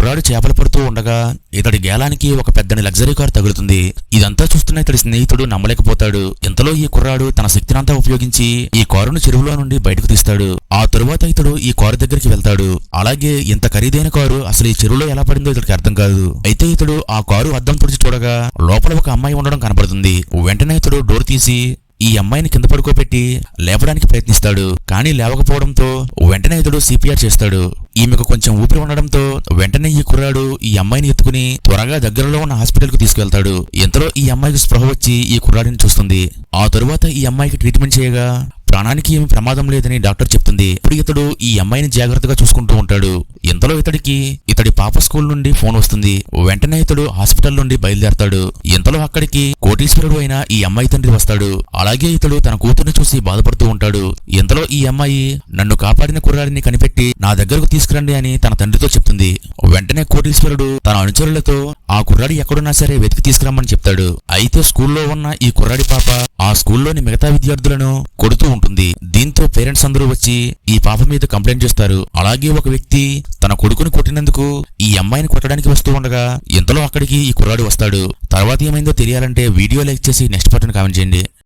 కుర్రాడు చేపలు పడుతూ ఉండగా ఇతడి గేలానికి ఒక పెద్దని లగ్జరీ కారు తగులుతుంది. ఇదంతా చూస్తున్న ఇతడి స్నేహితుడు నమ్మలేకపోతాడు. ఇంతలో ఈ కుర్రాడు తన శక్తినంతా ఉపయోగించి ఈ కారును చెరువులో నుండి బయటకు తీస్తాడు. ఆ తరువాత ఇతడు ఈ కారు దగ్గరికి వెళ్తాడు. అలాగే ఇంత ఖరీదైన కారు అసలు ఈ చెరువులో ఎలా పడిందో ఇతడికి అర్థం కాదు. అయితే ఇతడు ఆ కారు అద్దం తుడిచి చూడగా లోపల ఒక అమ్మాయి ఉండడం కనపడుతుంది వెంటనే ఇతడు డోర్ తీసి ఈ అమ్మాయిని కింద పడుకోబెట్టి లేపడానికి ప్రయత్నిస్తాడు. కానీ లేవకపోవడంతో వెంటనే ఇతడు సిపిఆర్ చేస్తాడు. ఈమెకు కొంచెం ఊపిరి ఉండడంతో వెంటనే ఈ కుర్రాడు ఈ అమ్మాయిని ఎత్తుకుని త్వరగా దగ్గరలో ఉన్న హాస్పిటల్కు తీసుకెళ్తాడు. ఇంతలో ఈ అమ్మాయికి స్పృహ వచ్చి ఈ కుర్రాడిని చూస్తుంది. ఆ తరువాత ఈ అమ్మాయికి ట్రీట్మెంట్ చేయగా ప్రాణానికి ఏమి ప్రమాదం లేదని డాక్టర్ చెప్తుంది. ఇప్పుడు ఇతడు ఈ అమ్మాయిని జాగ్రత్తగా చూసుకుంటూ ఉంటాడు. ఇంతలో ఇతడికి ఇతడి పాప స్కూల్ నుండి ఫోన్ వస్తుంది. వెంటనే ఇతడు హాస్పిటల్ నుండి బయలుదేరతాడు. ఇంతలో అక్కడికి కోటీశ్వరుడు అయిన ఈ అమ్మాయి తండ్రి వస్తాడు. అలాగే ఇతడు తన కూతుర్ని చూసి బాధపడుతూ ఉంటాడు. ఇంతలో ఈ అమ్మాయి నన్ను కాపాడిన కుర్రాడిని కనిపెట్టి నా దగ్గరకు తీసుకురండి అని తన తండ్రితో చెప్తుంది. వెంటనే కోటీశ్వరుడు తన అనుచరులతో ఆ కుర్రాడి ఎక్కడున్నా సరే వెతికి తీసుకురమ్మని చెప్తాడు. అయితే స్కూల్లో ఉన్న ఈ కుర్రాడి పాప ఆ స్కూల్లోని మిగతా విద్యార్థులను కొడుతూ ఉంటుంది. దీంతో పేరెంట్స్ అందరూ వచ్చి ఈ పాప మీద కంప్లైంట్ చేస్తారు. అలాగే ఒక వ్యక్తి తన కొడుకుని కొట్టినందుకు ఈ అమ్మాయిని కొట్టడానికి వస్తూ ఉండగా ఇంతలో అక్కడికి ఈ కుర్రాడు వస్తాడు. తర్వాత ఏమైందో తెలియాలంటే వీడియో లైక్ చేసి నెక్స్ట్ బటన్ కామెంట్ చేయండి.